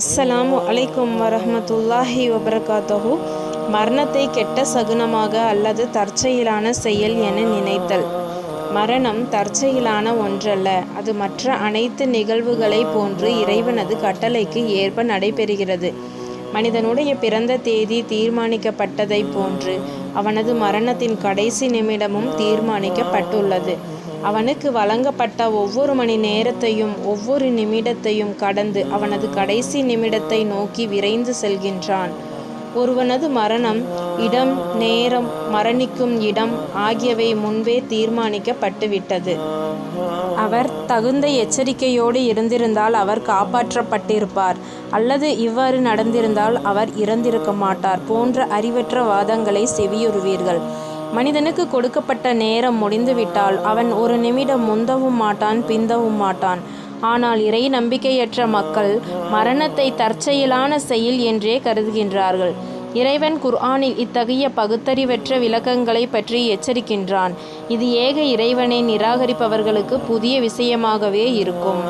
அஸ்ஸலாமு அலைக்கும் வரஹ்மத்துல்லாஹி வபரகாத்தஹு. மரணத்தை கெட்ட சகுனமாக அல்லது தற்செயலான செயல் என நினைத்தல். மரணம் தற்செயலான ஒன்றல்ல அது மற்ற அனைத்து நிகழ்வுகளைப் போன்று இறைவனது கட்டளைக்கு ஏற்ப நடைபெறுகிறது. மனிதனுடைய பிறந்த தேதி தீர்மானிக்கப்பட்டதைப் போன்று அவனது மரணத்தின் கடைசி நிமிடமும் தீர்மானிக்கப்பட்டுள்ளது. அவனுக்கு வழங்கப்பட்ட ஒவ்வொரு மணி நேரத்தையும் ஒவ்வொரு நிமிடத்தையும் கடந்து அவனது கடைசி நிமிடத்தை நோக்கி விரைந்து செல்கின்றான். ஒருவனது மரணம் இடம் நேரம் மரணிக்கும் இடம் ஆகியவை முன்பே தீர்மானிக்கப்பட்டுவிட்டது. அவர் தகுந்த எச்சரிக்கையோடு இருந்திருந்தால் அவர் காப்பாற்றப்பட்டிருப்பார் அல்லது இவ்வாறு நடந்திருந்தால் அவர் இறந்திருக்க மாட்டார் போன்ற அறிவற்ற வாதங்களை செவியுறுவீர்கள். மனிதனுக்கு கொடுக்கப்பட்ட நேரம் முடிந்துவிட்டால் அவன் ஒரு நிமிடம் முந்தவும் மாட்டான் பிந்தவும் மாட்டான். ஆனால் இறை நம்பிக்கையற்ற மக்கள் மரணத்தை தற்செயலான செயல் என்றே கருதுகின்றார்கள். இறைவன் குர்ஆனில் இத்தகைய பகுத்தறிவற்ற விளக்கங்களை பற்றி எச்சரிக்கின்றான். இது ஏக இறைவனை நிராகரிப்பவர்களுக்கு புதிய விஷயமாகவே இருக்கும்.